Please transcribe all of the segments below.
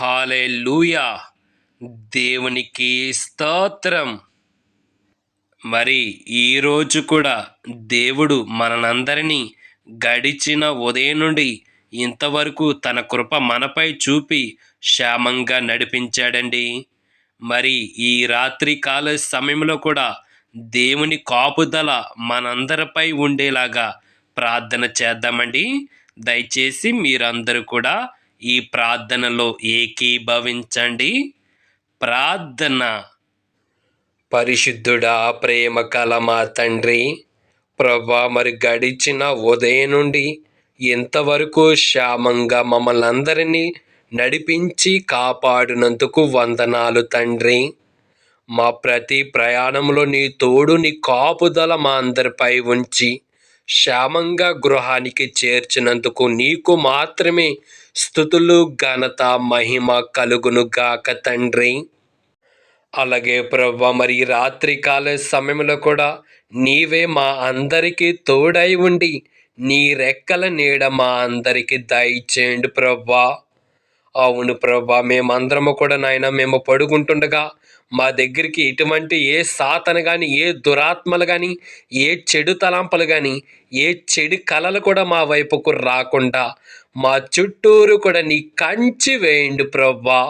Hallelujah దేవునికి స్తోత్రం. మరి ఈరోజు కూడా దేవుడు మనందరినీ గడిచిన ఉదయం నుండి ఇంతవరకు తన కృప మనపై చూపి క్షేమంగా నడిపించాడండి. మరి ఈ రాత్రి కాల సమయంలో కూడా దేవుని కాపుదల మనందరిపై ఉండేలాగా ప్రార్థన చేద్దామండి. దయచేసి మీరందరూ కూడా ఈ ప్రార్థనలో ఏకీభవించండి. ప్రార్థన. పరిశుద్ధుడా ప్రేమ కల మా తండ్రి ప్రభా మరి గడిచిన ఉదయం నుండి ఇంతవరకు క్షేమంగా మమ్మల్ని అందరినీ నడిపించి కాపాడినందుకు వందనాలు తండ్రి. మా ప్రతి ప్రయాణంలో నీ తోడు నీ కాపుదల మా అందరిపై ఉంచి క్షేమంగా గృహానికి చేర్చినందుకు నీకు మాత్రమే స్థుతులు ఘనత మహిమ కలుగును గాక తండ్రి. అలాగే ప్రభా మరి రాత్రి కాల సమయంలో కూడా నీవే మా అందరికీ తోడై ఉండి నీ రెక్కల నీడ మా అందరికీ దయచేయండి ప్రవ్వా. అవును ప్రభా మేమందరము కూడా నాయన మేము పడుకుంటుండగా మా దగ్గరికి ఎటువంటి ఏ సాతన కానీ ఏ దురాత్మలు కానీ ఏ చెడు తలాంపలు కానీ ఏ చెడు కళలు కూడా మా వైపుకు రాకుండా మా చుట్టూరు కూడా నీ కంచి వేయండి ప్రభా.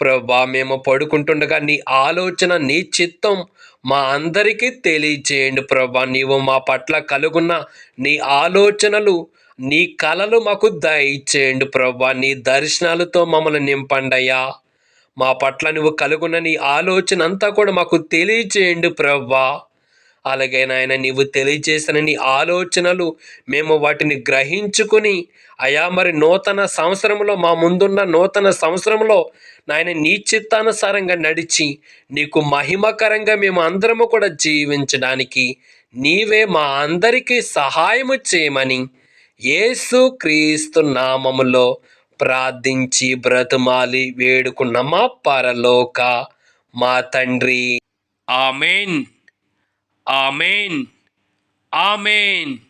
ప్రభా మేము పడుకుంటుండగా నీ ఆలోచన నీ చిత్తం మా అందరికీ తెలియచేయండి ప్రభా. నీవు మా పట్ల కలుగున్న నీ ఆలోచనలు నీ కళలు మాకు దయచేయండి ప్రభా నీ దర్శనాలతో మమ్మల్ని నింపండయ్యా. మా పట్ల నువ్వు కలుగున్న నీ ఆలోచన అంతా కూడా మాకు తెలియచేయండి ప్రవ్వా. అలాగే నాయన నీవు తెలియజేసిన నీ ఆలోచనలు మేము వాటిని గ్రహించుకుని అయా మరి నూతన సంవత్సరంలో మా ముందున్న నూతన సంవత్సరంలో నాయన నీ చిత్తానుసారంగా నడిచి నీకు మహిమకరంగా మేము అందరము కూడా జీవించడానికి నీవే మా అందరికీ సహాయము చేయమని యేసు క్రీస్తు నామములో ప్రార్థించి బ్రతుమాలి వేడుకున్న మా పరలోక మా తండ్రి. ఆమెన్. ఆమెన్. ఆమెన్.